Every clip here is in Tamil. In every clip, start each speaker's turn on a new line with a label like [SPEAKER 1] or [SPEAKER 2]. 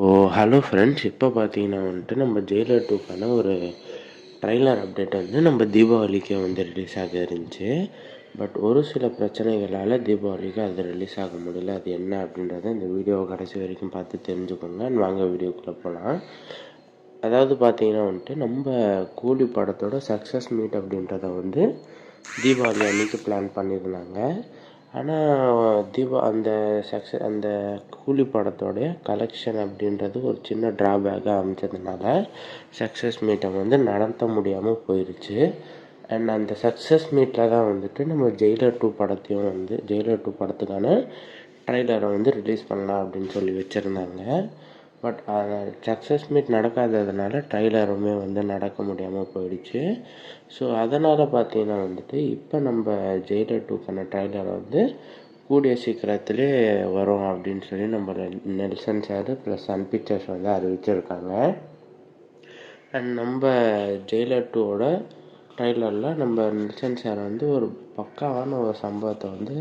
[SPEAKER 1] ஓ ஹலோ ஃப்ரெண்ட்ஸ் இப்போ பார்த்தீங்கன்னா வந்துட்டு நம்ம ஜெயிலர் டூக்கான ஒரு ட்ரைலர் அப்டேட் வந்து நம்ம தீபாவளிக்கு வந்து ரிலீஸ் ஆக இருந்துச்சு. பட் ஒரு சில பிரச்சனைகளால் தீபாவளிக்கு அது ரிலீஸ் ஆக முடியல. அது என்ன அப்படின்றத இந்த வீடியோவை கடைசி வரைக்கும் பார்த்து தெரிஞ்சுக்கோங்க. வாங்க வீடியோக்குள்ளே போகலாம் அதாவது பார்த்தீங்கன்னா வந்துட்டு நம்ம கூலி படத்தோட சக்ஸஸ் மீட் அப்படின்றத வந்து தீபாவளி அன்னைக்கு பிளான் பண்ணியிருந்தாங்க. ஆனால் தீபா அந்த சக்ஸஸ் அந்த கூலி படத்தோடைய கலெக்ஷன் அப்படின்றது ஒரு சின்ன ட்ராபேக்காக அமைச்சதுனால சக்ஸஸ் மீட்டை வந்து நடத்த முடியாமல் போயிடுச்சு அண்ட் அந்த சக்ஸஸ் மீட்டில் தான் வந்துட்டு நம்ம ஜெயிலர் டூ படத்தையும் வந்து ஜெயிலர் டூ படத்துக்கான ட்ரைலரை வந்து ரிலீஸ் பண்ணலாம் அப்படின்னு சொல்லி வச்சுருந்தாங்க. பட் சக்ஸஸ் மீட் நடக்காததுனால ட்ரைலருமே வந்து நடக்க முடியாமல் போயிடுச்சு. ஸோ அதனால் பார்த்தீங்கன்னா வந்துட்டு இப்போ நம்ம ஜெயிலர் டூக்கான ட்ரைலர் வந்து கூடிய சீக்கிரத்திலே வரும் அப்படின்னு சொல்லி நம்ம Nelson sir plus Sun Pictures வந்து அறிவிச்சிருக்காங்க. அண்ட் நம்ம ஜெயிலர் டூவோட ட்ரைலரில் நம்ம நெல்சன் சார் வந்து ஒரு பக்காவான ஒரு சம்பவத்தை வந்து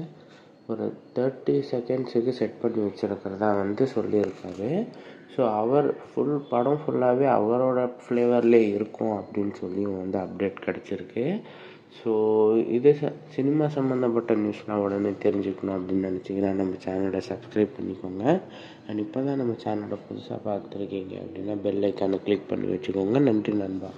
[SPEAKER 1] ஒரு தேர்ட்டி செகண்ட்ஸுக்கு செட் பண்ணி வச்சுருக்கிறதா வந்து சொல்லியிருக்காரு. ஸோ அவர் ஃபுல் படம் ஃபுல்லாகவே அவரோட ஃப்ளேவர்லேயே இருக்கும் அப்படின்னு சொல்லியும் வந்து அப்டேட் கிடச்சிருக்கு. ஸோ இது ச சினிமா சம்மந்தப்பட்ட நியூஸ்லாம் உடனே தெரிஞ்சுக்கணும் அப்படின்னு நினச்சிங்கன்னா நம்ம சேனலை சப்ஸ்கிரைப் பண்ணிக்கோங்க. அண்ட் இப்போ தான் நம்ம சேனலை புதுசாக பார்த்துருக்கீங்க அப்படின்னா பெல் ஐக்கானை கிளிக் பண்ணி வச்சுக்கோங்க. நன்றி நண்பா.